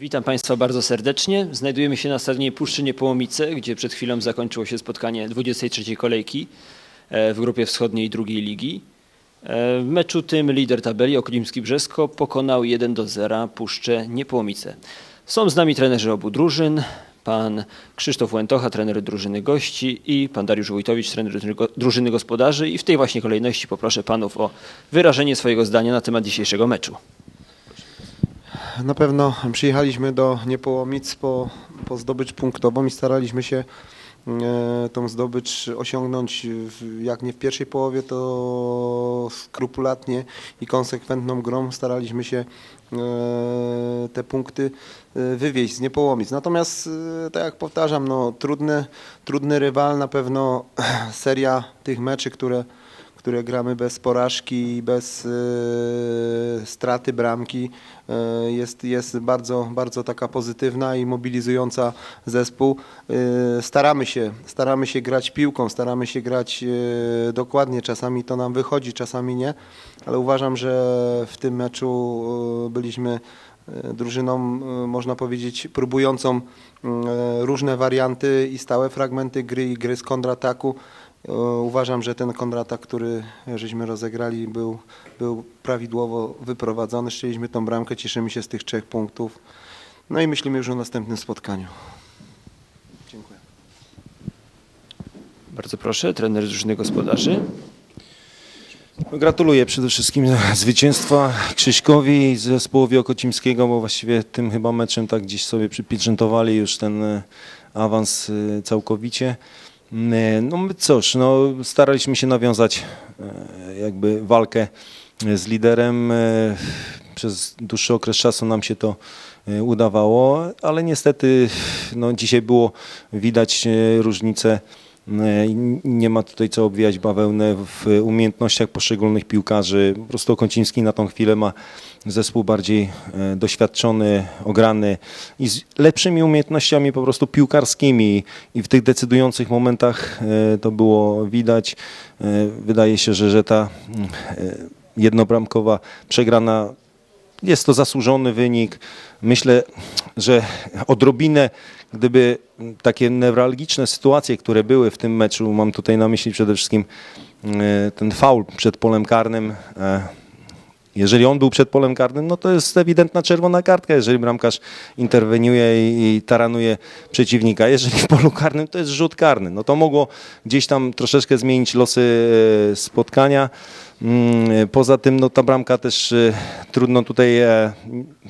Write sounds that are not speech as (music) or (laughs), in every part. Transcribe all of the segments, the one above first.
Witam Państwa bardzo serdecznie. Znajdujemy się na stadionie Puszczy Niepołomice, gdzie przed chwilą zakończyło się spotkanie 23. kolejki e, w grupie wschodniej drugiej ligi. E, W meczu tym lider tabeli Okolimski Brzesko pokonał 1 do 0 Puszczę Niepołomice. Są z nami trenerzy obu drużyn, pan Krzysztof Łętocha, trener drużyny gości i pan Dariusz Wójtowicz, trener drużyny gospodarzy. I w tej właśnie kolejności poproszę panów o wyrażenie swojego zdania na temat dzisiejszego meczu. Na pewno przyjechaliśmy do Niepołomic po, po zdobycz punktową i staraliśmy się e, tą zdobycz osiągnąć jak nie w pierwszej połowie, to skrupulatnie i konsekwentną grą staraliśmy się e, te punkty e, wywieźć z Niepołomic. Natomiast, tak jak powtarzam, no, trudny, trudny rywal, na pewno (clears throat) seria tych meczy, które które gramy bez porażki i bez e, straty bramki e, jest, jest bardzo, bardzo taka pozytywna i mobilizująca zespół. E, staramy się, staramy się grać piłką, staramy się grać dokładnie, czasami to nam wychodzi, czasami nie, ale uważam, że w tym meczu byliśmy drużyną, e, można powiedzieć, próbującą e, różne warianty i stałe fragmenty gry i gry z kontrataku. E, Uważam, że ten kontratak, który żeśmy rozegrali, był, był prawidłowo wyprowadzony. Szczęliśmy tą bramkę, cieszymy się z tych trzech punktów. No i myślimy już o następnym spotkaniu. Dziękuję. Bardzo proszę, trener drużyny gospodarzy. Gratuluję przede wszystkim (laughs) zwycięstwa Krzyśkowi i zespołowi Okocimskiego, bo właściwie tym chyba meczem tak gdzieś sobie przypieczętowali już ten e, awans e, całkowicie. Mm, No cóż, no, staraliśmy się nawiązać e, jakby walkę z liderem. e, Przez dłuższy okres czasu nam się to e, udawało, ale niestety no, dzisiaj było widać e, różnicę E, Nie ma tutaj co obwijać bawełnę w umiejętnościach poszczególnych piłkarzy. Po prostu Okąciński na tą chwilę ma zespół bardziej e, doświadczony, ograny i z lepszymi umiejętnościami po prostu piłkarskimi i w tych decydujących momentach e, to było widać. E, Wydaje się, że, że ta mm, e, jednobramkowa przegrana jest to zasłużony wynik. Myślę, że odrobinę, gdyby takie newralgiczne sytuacje, które były w tym meczu, mam tutaj na myśli przede wszystkim e, ten faul przed polem karnym. e, Jeżeli on był przed polem karnym, no to jest ewidentna czerwona kartka, jeżeli bramkarz interweniuje i, taranuje przeciwnika. Jeżeli w polu karnym, to jest rzut karny. No to mogło gdzieś tam troszeczkę zmienić losy e, spotkania. Mm, Poza tym no, ta bramka też e, trudno tutaj, e,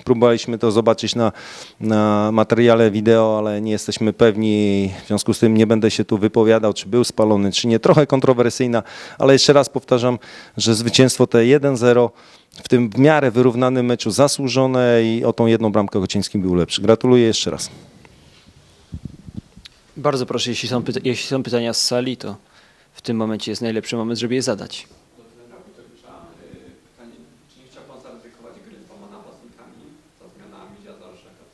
próbowaliśmy to zobaczyć na, na materiale wideo, ale nie jesteśmy pewni, w związku z tym nie będę się tu wypowiadał, czy był spalony, czy nie. Trochę kontrowersyjna, ale jeszcze raz powtarzam, że zwycięstwo te 1-0 w tym w miarę wyrównanym meczu zasłużone i o tą jedną bramkę Kociński był lepszy. Gratuluję jeszcze raz. Bardzo proszę, jeśli są, pyta- jeśli są pytania z sali, to w tym momencie jest najlepszy moment, żeby je zadać. Pytanie, czy nie chciał Pan zaryzykować gry z dwoma napastnikami za zmianami Dziadarszaka?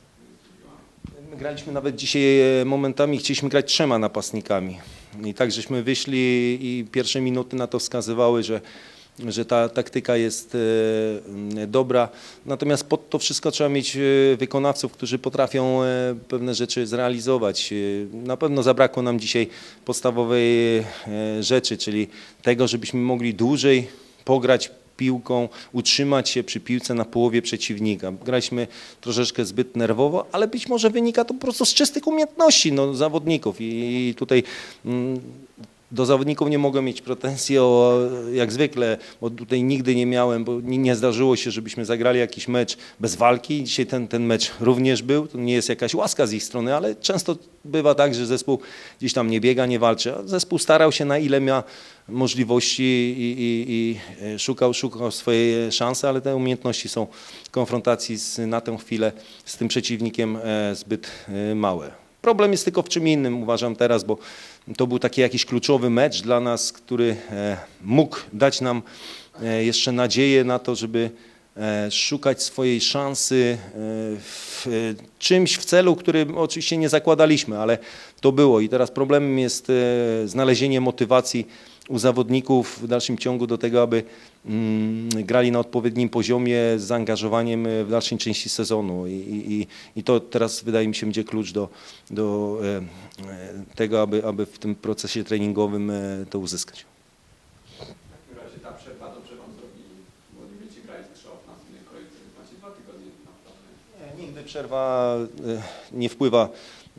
My graliśmy nawet dzisiaj e, momentami, chcieliśmy grać trzema napastnikami. I tak żeśmy wyszli i pierwsze minuty na to wskazywały, że, że ta taktyka jest e, dobra. Natomiast pod to wszystko trzeba mieć e, wykonawców, którzy potrafią pewne rzeczy zrealizować. Na pewno zabrakło nam dzisiaj podstawowej rzeczy, czyli tego, żebyśmy mogli dłużej pograć piłką, utrzymać się przy piłce na połowie przeciwnika. Graliśmy troszeczkę zbyt nerwowo, ale być może wynika to po prostu z czystych umiejętności no, zawodników i tutaj mm, do zawodników nie mogę mieć pretensji o, jak zwykle, bo tutaj nigdy nie miałem, bo nie, zdarzyło się, żebyśmy zagrali jakiś mecz bez walki. Dzisiaj ten, ten mecz również był. To nie jest jakaś łaska z ich strony, ale często bywa tak, że zespół gdzieś tam nie biega, nie walczy. Zespół starał się na ile miał możliwości i, i, i szukał, szukał swojej szansy, ale te umiejętności są w konfrontacji z, na tę chwilę z tym przeciwnikiem e, zbyt e, małe. Problem jest tylko w czym innym, uważam teraz, bo to był taki jakiś kluczowy mecz dla nas, który e, mógł dać nam e, jeszcze nadzieję na to, żeby szukać swojej szansy e, w e, czymś w celu, który oczywiście nie zakładaliśmy, ale to było. I teraz problemem jest e, znalezienie motywacji u zawodników w dalszym ciągu do tego, aby mm, grali na odpowiednim poziomie z zaangażowaniem e, w dalszej części sezonu. I, i, i to teraz wydaje mi się będzie klucz do, do e, e, tego, aby, aby w tym procesie treningowym e, to uzyskać. W takim razie ta przerwa dobrze Wam zrobi, nie będziecie grać trzech kolejce, więc macie dwa tygodnie naprawdę. Nigdy przerwa e, nie wpływa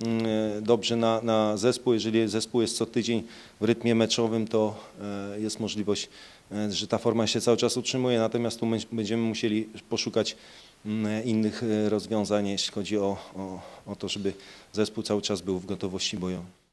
mm, dobrze na, na zespół. Jeżeli zespół jest co tydzień w rytmie meczowym, to e, jest możliwość, e, że ta forma się cały czas utrzymuje. Natomiast tu my będziemy musieli poszukać mm, innych rozwiązań, jeśli chodzi o, o, o to, żeby zespół cały czas był w gotowości bojowej.